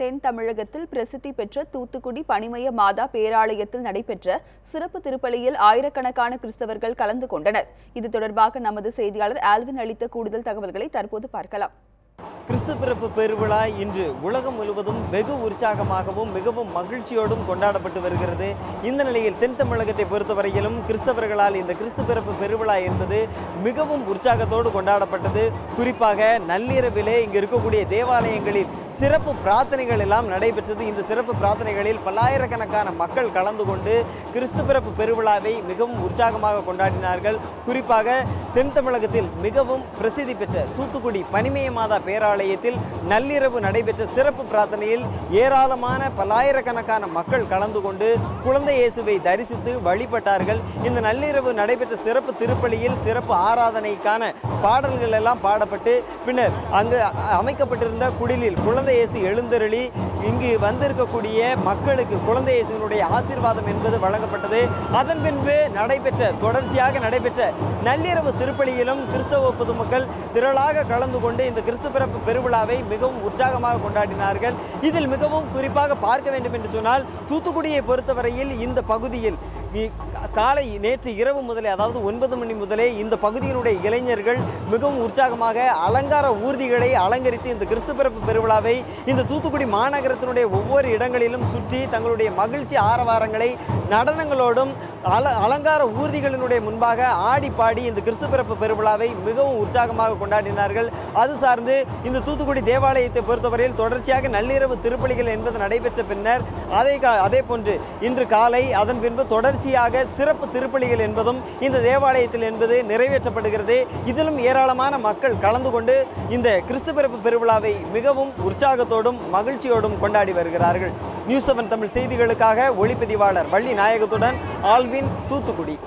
தென் தமிழகத்தில் பிரசித்தி பெற்ற தூத்துக்குடி பனிமய மாதா பேராலயத்தில் நடைபெற்ற சிறப்பு திருப்பலியில் ஆயிரக்கணக்கான கிறிஸ்தவர்கள் கலந்து கொண்டனர். இது தொடர்பாக நமது செய்தியாளர் ஆல்வின் அளித்த கூடுதல் தகவல்களை தற்போது பார்க்கலாம். கிறிஸ்து பிறப்பு பெருவிழா இன்று உலகம் முழுவதும் வெகு உற்சாகமாகவும் மிகவும் மகிழ்ச்சியோடும் கொண்டாடப்பட்டு வருகிறது. இந்த நிலையில் தென் தமிழகத்தை பொறுத்தவரையிலும் கிறிஸ்தவர்களால் இந்த கிறிஸ்து பிறப்பு பெருவிழா என்பது மிகவும் உற்சாகத்தோடு கொண்டாடப்பட்டது. குறிப்பாக நள்ளிரவிலே இங்கு இருக்கக்கூடிய தேவாலயங்களில் சிறப்பு பிரார்த்தனைகள் எல்லாம் நடைபெற்றது. இந்த சிறப்பு பிரார்த்தனைகளில் பல்லாயிரக்கணக்கான மக்கள் கலந்து கொண்டு கிறிஸ்து பிறப்பு பெருவிழாவை மிகவும் உற்சாகமாக கொண்டாடினார்கள். குறிப்பாக தென் தமிழகத்தில் மிகவும் பிரசித்தி பெற்ற தூத்துக்குடி பனிமய மாதா பேராலயத்தில் நள்ளிரவு நடைபெற்ற சிறப்பு பிரார்த்தனையில் ஏராளமான பல்லாயிரக்கணக்கான மக்கள் கலந்து கொண்டு குழந்தை இயேசுவை தரிசித்து வழிபட்டார்கள். இந்த நள்ளிரவு நடைபெற்ற சிறப்பு திருப்பலியில் சிறப்பு ஆராதனைக்கான பாடல்கள் எல்லாம் பாடப்பட்டு பின்னர் அங்கு அமைக்கப்பட்டிருந்த குடிலில் குழந்தை இயேசு எழுந்தருளி இங்கு வந்திருக்கக்கூடிய மக்களுக்கு குழந்தை இயேசுனுடைய ஆசீர்வாதம் என்பது வழங்கப்பட்டது. அதன் பின்பு நடைபெற்ற தொடர்ச்சியாக நடைபெற்ற நள்ளிரவு திருப்பலியிலும் கிறிஸ்தவ பொதுமக்கள் திரளாக கலந்து கொண்டு இந்த கிறிஸ்து பிறப்பு திருவிழாவை மிகவும் உற்சாகமாக கொண்டாடினார்கள். இதில் மிகவும் குறிப்பாக பார்க்க வேண்டும் என்று சொன்னால் தூத்துக்குடியை பொறுத்தவரையில் இந்த பகுதியில் காலை நேற்று இரவு முதலே அதாவது ஒன்பது மணி முதலே இந்த பகுதியினுடைய இளைஞர்கள் மிகவும் உற்சாகமாக அலங்கார ஊர்திகளை அலங்கரித்து இந்த கிறிஸ்து பிறப்பு பெருவிழாவை இந்த தூத்துக்குடி மாநகரத்தினுடைய ஒவ்வொரு இடங்களிலும் சுற்றி தங்களுடைய மகிழ்ச்சி ஆரவாரங்களை நடனங்களோடும் அல அலங்கார ஊர்திகளினுடைய முன்பாக ஆடி பாடி இந்த கிறிஸ்து பிறப்பு பெருவிழாவை மிகவும் உற்சாகமாக கொண்டாடினார்கள். அது சார்ந்து இந்த தூத்துக்குடி தேவாலயத்தை பொறுத்தவரையில் தொடர்ச்சியாக நள்ளிரவு திருப்பலிகள் என்பது நடைபெற்ற பின்னர் அதே கா- அதே போன்று இன்று காலை அதன் பின்பு தொடர்ச்சியாக சிறப்பு திருப்பலிகள் என்பதும் இந்த தேவாலயத்தில் என்பது நிறைவேற்றப்படுகிறது. இதிலும் ஏராளமான மக்கள் கலந்து கொண்டு இந்த கிறிஸ்து பிறப்பு பெருவிழாவை மிகவும் உற்சாகத்தோடும் மகிழ்ச்சியோடும் கொண்டாடி வருகிறார்கள். நியூஸ் செவன் தமிழ் செய்திகளுக்காக ஒளிப்பதிவாளர் வள்ளி நாயகத்துடன் ஆல்வின் தூத்துக்குடி.